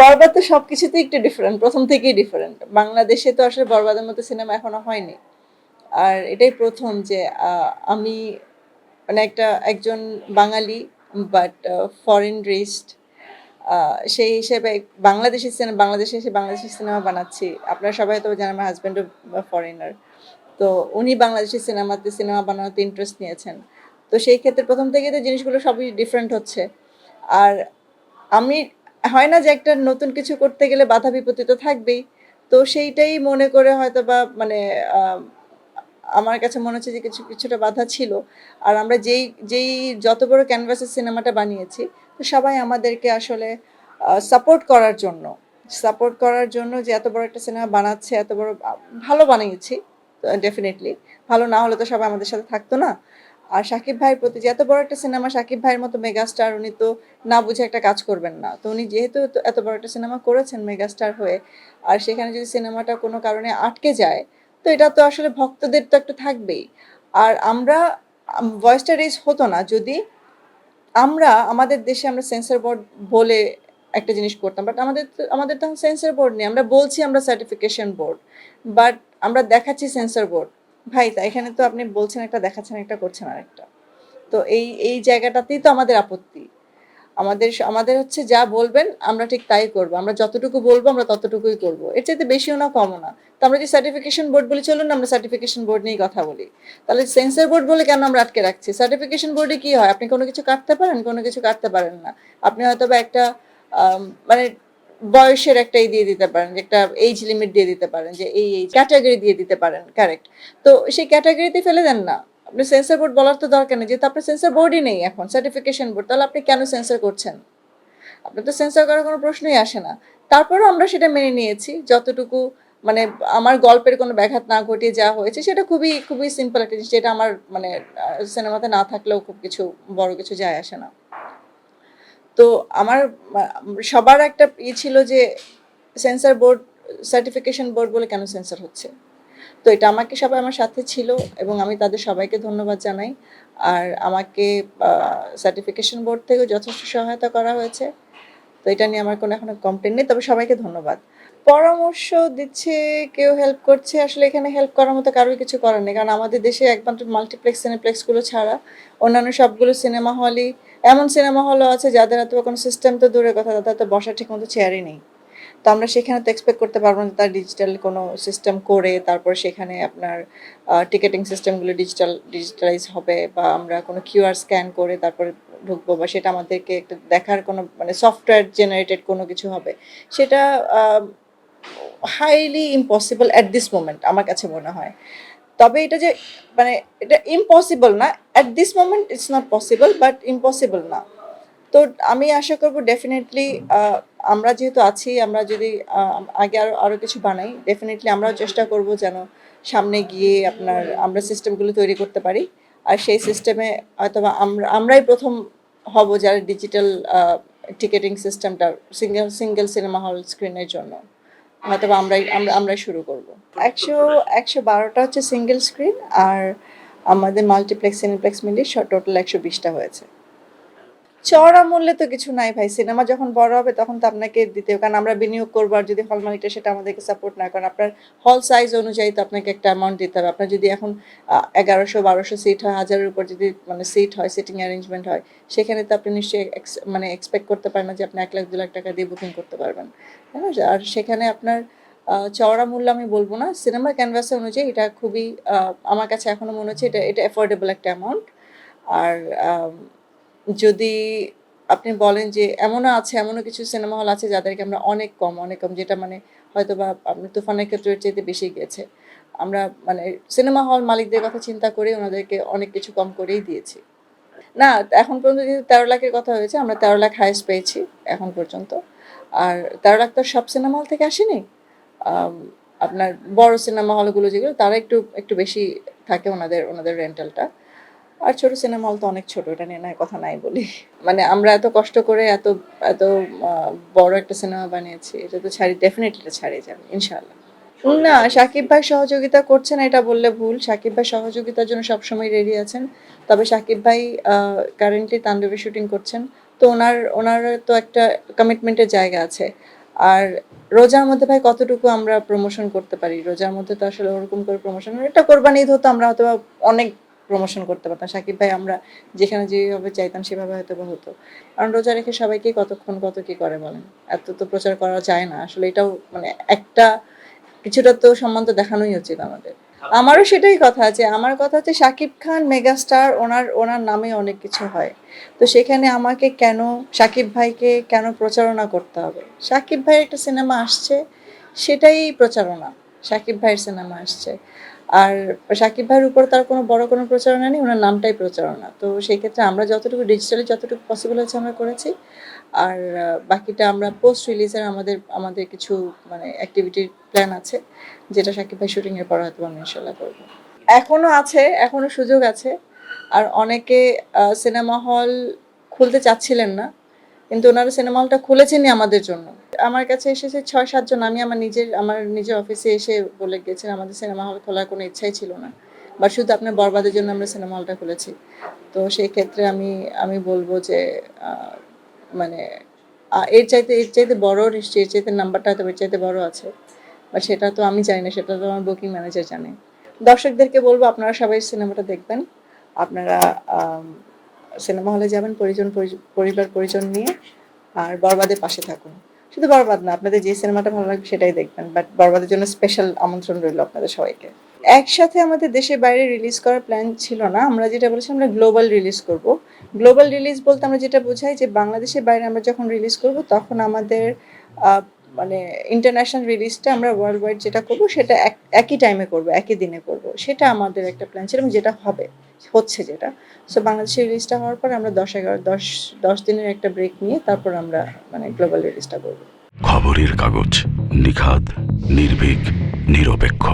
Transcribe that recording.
বরবাদ তো সবকিছুতেই একটু ডিফারেন্ট প্রথম থেকেই ডিফারেন্ট বাংলাদেশে তো আসলে বরবাদের মতো সিনেমা এখনও হয়নি। আর এটাই প্রথম যে আমি মানে একটা, একজন বাঙালি বাট ফরেন রেস্ট সেই হিসেবে বাংলাদেশি সিনেমা বাংলাদেশে এসে বাংলাদেশি সিনেমা বানাচ্ছি। আপনারা সবাই তো জানেন আমার হাজব্যান্ডও ফরেনার তো উনি বাংলাদেশি সিনেমাতে সিনেমা বানানোতে ইন্টারেস্ট নিয়েছেন। তো সেই ক্ষেত্রে প্রথম থেকেই তো জিনিসগুলো সবই ডিফারেন্ট হচ্ছে। আর আমি হয় না যে একটা নতুন কিছু করতে গেলে বাধা বিপত্তি তো থাকবেই। তো সেইটাই মনে করে হয়তো বা মানে আমার কাছে মনে হচ্ছে যে কিছু, কিছুটা বাধা ছিল। আর আমরা যেই যেই যত বড় ক্যানভাসের সিনেমাটা বানিয়েছি, তো সবাই আমাদেরকে আসলে সাপোর্ট করার জন্য সাপোর্ট করার জন্য যে এত বড় একটা সিনেমা বানাচ্ছে, এত বড় ভালো বানিয়েছি ডেফিনেটলি ভালো না হলে তো সবাই আমাদের সাথে থাকতো না। আর সাকিব ভাইয়ের প্রতি যে এত বড় একটা সিনেমা সাকিব ভাইয়ের মতো মেগাস্টার, উনি তো না বুঝে একটা কাজ করবেন না। তো উনি যেহেতু এত- বড় একটা সিনেমা করেছেন মেগাস্টার হয়ে, আর সেখানে যদি সিনেমাটা কোনো কারণে আটকে যায়, তো এটা তো আসলে ভক্তদের তো একটু থাকবেই। আর আমরা ভয়েসটা রেজ হতো না, যদি আমরা, আমাদের দেশে আমরা সেন্সর বোর্ড বলে একটা জিনিস করতাম বাট আমাদের আমাদের তখন সেন্সর বোর্ড নেই। আমরা বলছি আমরা সার্টিফিকেশন বোর্ড বাট আমরা দেখাচ্ছি সেন্সর বোর্ড ভাই, তা এখানে তো আপনি বলছেন একটা, দেখাচ্ছেন একটা, করছেন আর একটা তো এই এই জায়গাটাতেই তো আমাদের আপত্তি। আমাদের আমাদের হচ্ছে যা বলবেন, আমরা ঠিক তাই করব। আমরা যতটুকু বলব, আমরা ততটুকুই করব। এর চাইতে বেশিও না, কমও না। তো আমরা যে সার্টিফিকেশন বোর্ড বলি, চলুন আমরা সার্টিফিকেশন বোর্ড নিয়েই কথা বলি। তাহলে সেন্সর বোর্ড বলে কেন আমরা আটকে রাখছি? সার্টিফিকেশন বোর্ডে কি হয়? আপনি কোনো কিছু কাটতে পারেন? কোনো কিছু কাটতে পারেন না। আপনি হয়তো বা একটা মানে বয়সের একটা দিয়ে দিতে পারেন, যে একটা এইজ লিমিট দিয়ে দিতে পারেন, যে এই এই ক্যাটাগরি দিয়ে দিতে পারেন কারেক্ট তো সেই ক্যাটাগরিতে ফেলে দেন না। আপনি সেন্সর বোর্ড বলার তো দরকার নেই, যেহেতু আপনার সেন্সর বোর্ডই নেই এখন সার্টিফিকেশন বোর্ড তাহলে আপনি কেন সেন্সর করছেন? আপনার তো সেন্সর করার কোনো প্রশ্নই আসে না। তারপরেও আমরা সেটা মেনে নিয়েছি, যতটুকু মানে আমার গল্পের কোনো ব্যাঘাত না ঘটিয়ে যা হয়েছে, সেটা খুবই খুবই সিম্পল একটা জিনিস, যেটা আমার মানে সিনেমাতে না থাকলেও খুব কিছু বড় কিছু যায় আসে না। তো আমার সবার একটা ই ছিল যে সেন্সার বোর্ড সার্টিফিকেশন বোর্ড বলে কেন সেন্সার হচ্ছে? তো এটা আমাকে সবাই আমার সাথে ছিল এবং আমি তাদের সবাইকে ধন্যবাদ জানাই। আর আমাকে সার্টিফিকেশন বোর্ড থেকেও যথেষ্ট সহায়তা করা হয়েছে। তো এটা নিয়ে আমার কোনো এখনও কমপ্লেন নেই, তবে সবাইকে ধন্যবাদ। পরামর্শ দিচ্ছে, কেউ হেল্প করছে। আসলে এখানে হেল্প করার মতো কারোর কিছু করার নেই। কারণ আমাদের দেশে একমাত্র মাল্টিপ্লেক্স সিনেপ্লেক্সগুলো ছাড়া অন্যান্য সবগুলো সিনেমা হলই এমন সিনেমা হলও আছে যাদের হয়তো কোনো সিস্টেম তো দূরের কথা, তাদের তো বসার ঠিক মতো চেয়ারই নেই। তো আমরা সেখানে তো এক্সপেক্ট করতে পারব না তার ডিজিটাল কোনো সিস্টেম করে, তারপর সেখানে আপনার টিকেটিং সিস্টেমগুলো ডিজিটাল ডিজিটালাইজ হবে বা আমরা কোনো কিউআর স্ক্যান করে তারপরে ঢুকবো বা সেটা আমাদেরকে একটা দেখার কোনো মানে সফটওয়্যার জেনারেটেড কোনো কিছু হবে। সেটা highly impossible at this moment আমার কাছে মনে হয়। তবে এটা যে মানে এটা ইম্পসিবল না। At this moment it's not possible but impossible না। তো আমি আশা করব ডেফিনেটলি আমরা যেহেতু আছি, আমরা যদি আগে আরও আরও কিছু বানাই ডেফিনেটলি আমরাও চেষ্টা করব যেন সামনে গিয়ে আপনার, আমরা সিস্টেমগুলো তৈরি করতে পারি। আর সেই সিস্টেমে হয়তোবা আমরা, আমরাই প্রথম হব যারা ডিজিটাল টিকেটিং সিস্টেমটা সিঙ্গেল সিঙ্গেল সিনেমা হল স্ক্রিনের জন্য। হয়তো আমরাই, আমরা আমরাই শুরু করব। একশো একশো বারোটা হচ্ছে সিঙ্গেল স্ক্রিন আর আমাদের মাল্টিপ্লেক্স সিনেপ্লেক্স মিলিয়ে টোটাল একশো বিশটা হয়েছে। চড়া মূল্যে তো কিছু নাই ভাই। সিনেমা যখন বড় হবে তখন তো আপনাকে দিতে হবে। কারণ আমরা বিনিয়োগ করব আর যদি হল মালিকটা সেটা আমাদেরকে সাপোর্ট না করেন আপনার হল সাইজ অনুযায়ী তো আপনাকে একটা অ্যামাউন্ট দিতে হবে। আপনার যদি এখন এগারোশো, বারোশো সিট হয়, হাজারের উপর যদি মানে সিট হয় সিটিং অ্যারেঞ্জমেন্ট হয়, সেখানে তো আপনি নিশ্চয়ই মানে এক্সপেক্ট করতে পারেন না যে আপনি এক লাখ, দু লাখ টাকা দিয়ে বুকিং করতে পারবেন। তাই না? আর সেখানে আপনার চওড়া মূল্য আমি বলব না। সিনেমা ক্যানভাসে অনুযায়ী এটা খুবই আমার কাছে এখনও মনে হচ্ছে এটা এটা অ্যাফোর্ডেবল একটা অ্যামাউন্ট আর যদি আপনি বলেন যে এমনও আছে, এমনও কিছু সিনেমা হল আছে যাদেরকে আমরা অনেক কম অনেক কম, যেটা মানে হয়তো বা আপনি তুফানের ক্ষেত্রে চাইতে বেশি গেছে। আমরা মানে সিনেমা হল মালিকদের কথা চিন্তা করে ওনাদেরকে অনেক কিছু কম করেই দিয়েছি। না, এখন পর্যন্ত যেহেতু তেরো লাখের কথা হয়েছে, আমরা তেরো লাখ হাইস্ট পেয়েছি এখন পর্যন্ত। আর তেরো লাখ তো সব সিনেমা হল থেকে আসেনি। আপনার বড় সিনেমা হলগুলো যেগুলো, তারা একটু একটু বেশি থাকে ওনাদের ওনাদের রেন্টালটা আর ছোট সিনেমা হল তো অনেক ছোট, এটা নিয়ে নয় কথা নাই বলি। মানে আমরা এত কষ্ট করে এত এত বড় একটা সিনেমা বানিয়েছি, এটা তো ছাড়ি ডেফিনেটলি ছাড়িয়ে যাবে, ইনশাআল্লাহ। না, সাকিব ভাই সহযোগিতা করছেন এটা বললে ভুল। সাকিব ভাই সহযোগিতার জন্য সবসময় রেডি আছেন। তবে সাকিব ভাই কারেন্টলি তাণ্ডবে শুটিং করছেন। তো ওনার ওনার তো একটা কমিটমেন্টের জায়গা আছে। আর রোজার মধ্যে ভাই কতটুকু আমরা প্রমোশন করতে পারি? রোজার মধ্যে তো আসলে ওরকম করে প্রমোশন এটা কোরবানি হতো, আমরা হয়তো অনেক প্রমোশন করতে পারতাম। সাকিব ভাই আমরা যেখানে যেভাবে চাইতাম সেভাবে হয়তো বা হতো। কারণ রোজা রেখে সবাইকে কতক্ষণ কত কি করে বলেন? এত তো প্রচার করা যায় না। আসলে এটাও মানে একটা কিছুটা তো সম্মান তো দেখানোই উচিত আমাদের। আমারও সেটাই কথা আছে। আমার কথা হচ্ছে শাকিব খান মেগাস্টার ওনার ওনার নামে অনেক কিছু হয়। তো সেখানে আমাকে কেন শাকিব ভাইকে কেন প্রচারণা করতে হবে? শাকিব ভাইয়ের একটা সিনেমা আসছে সেটাই প্রচারণা। শাকিব ভাইয়ের সিনেমা আসছে। আর শাকিব ভাইয়ের উপর তার কোনো বড় কোনো প্রচারণা নেই, ওনার নামটাই প্রচারণা। তো সেই ক্ষেত্রে আমরা যতটুকু ডিজিটালি যতটুকু পসিবল হচ্ছে আমরা করেছি। আর বাকিটা আমরা পোস্ট রিলিজের আমাদের আমাদের কিছু মানে অ্যাক্টিভিটির প্ল্যান আছে, যেটা শাকিব ভাই শুটিং এর পর হয়তো আমি ইনশাল্লাহ করব। এখনও আছে এখনও সুযোগ আছে। আর অনেকে সিনেমা হল খুলতে চাচ্ছিলেন না, কিন্তু ওনারা সিনেমা হলটা খুলেছেনই আমাদের জন্য। আমার কাছে এসেছে ছয় সাতজন আমি আমার নিজের আমার নিজের অফিসে এসে বলে গেছেন আমাদের সিনেমা হল খোলার কোনো ইচ্ছাই ছিল না। বা শুধু আপনার বরবাদের জন্য আমরা সিনেমা হলটা খুলেছি। তো সেই ক্ষেত্রে আমি আমি বলব যে মানে এর চাইতে এর চাইতে বড় নিশ্চয়ই, এর চাইতে নাম্বারটা হয়তো এর চাইতে বড় আছে। বা সেটা তো আমি জানি না, সেটা তো আমার বুকিং ম্যানেজার জানে। দর্শকদেরকে বলব, আপনারা সবাই সিনেমাটা দেখবেন। আপনারা সিনেমা হলে যাবেন, পরিজন, পরি- পরিবার পরিজন নিয়ে, আর বরবাদের পাশে থাকুন। শুধু বরবাদ না, আপনাদের যে সিনেমাটা ভালো লাগবে সেটাই দেখবেন বাট বরবাদের জন্য স্পেশাল আমন্ত্রণ রইল আপনাদের সবাইকে। একসাথে আমাদের দেশের বাইরে রিলিজ করার প্ল্যান ছিল না, আমরা যেটা বলেছি আমরা গ্লোবাল রিলিজ করব। গ্লোবাল রিলিজ বলতে আমরা যেটা বোঝাই যে বাংলাদেশের বাইরে আমরা যখন রিলিজ করব, তখন আমাদের মানে ইন্টারন্যাশনাল রিলিজটা আমরা ওয়ার্ল্ড ওয়াইড যেটা করব, সেটা এক- একই টাইমে করব, একই দিনে করব। সেটা আমাদের একটা প্ল্যান ছিল যেটা হবে। হচ্ছে যেটা। সো বাংলাদেশের রিলিজটা হওয়ার পর আমরা দশ এগারো, দশ দশ দিনের একটা ব্রেক নিয়ে তারপর আমরা মানে গ্লোবাল রিলিজটা করব। খবরের কাগজ নিখাদ, নির্ভীক, নিরপেক্ষ।